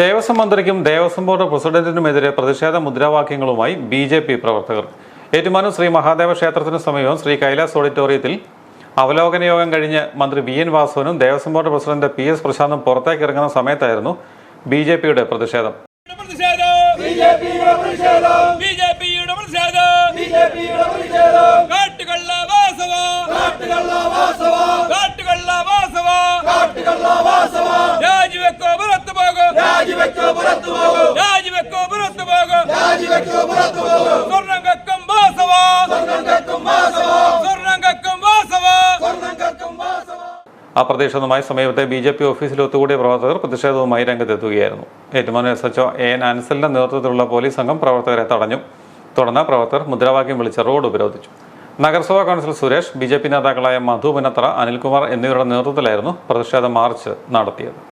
ദേവസ്വം മന്ത്രിക്കും ദേവസ്വം ബോർഡ് പ്രസിഡന്റിനുമെതിരെ പ്രതിഷേധ മുദ്രാവാക്യങ്ങളുമായി B J P പ്രവർത്തകർ. ഏറ്റുമാനൂർ ശ്രീ മഹാദേവ ക്ഷേത്രത്തിന് സമീപം ശ്രീ കൈലാസ് ഓഡിറ്റോറിയത്തിൽ അവലോകന യോഗം കഴിഞ്ഞ് മന്ത്രി V N വാസവനും Devaswom board president P S പ്രശാന്തും പുറത്തേക്ക് ഇറങ്ങുന്ന സമയത്തായിരുന്നു ബി ജെ പിയുടെ പ്രതിഷേധം. പ്രതിഷേധം. ബിജെപിയുടെ പ്രതിഷേധം. ബിജെപിയുടെ പ്രതിഷേധം. കാട്ടുകള്ള രാജിവെക്കോ പുറത്തു പോകും. രാജിവെക്കോ പുറത്തു പോകും. രാജിവെക്കോ പുറത്തു പോകും. സ്വർണം കക്കും വാസവ. സ്വർണം കക്കും വാസവ. സ്വർണം കക്കും വാസവ. സ്വർണം കക്കും വാസവ. പ്രദേശവുമായി സമീപത്തെ ബി ജെ പി ഓഫീസിൽ ഒത്തുകൂടിയ പ്രവർത്തകർ പ്രതിഷേധവുമായി രംഗത്തെത്തുകയായിരുന്നു. Ettumanoor S HO A N അൻസലിന്റെ നേതൃത്വത്തിലുള്ള പോലീസ് സംഘം പ്രവർത്തകരെ തടഞ്ഞു. തുടർന്ന് പ്രവർത്തകർ മുദ്രാവാക്യം വിളിച്ച് റോഡ് ഉപരോധിച്ചു. നഗരസഭാ council Suresh B J P നേതാക്കളായ മധു പുനത്ര അനിൽകുമാർ എന്നിവരുടെ നേതൃത്വത്തിലായിരുന്നു പ്രതിഷേധ മാർച്ച് നടത്തിയത്.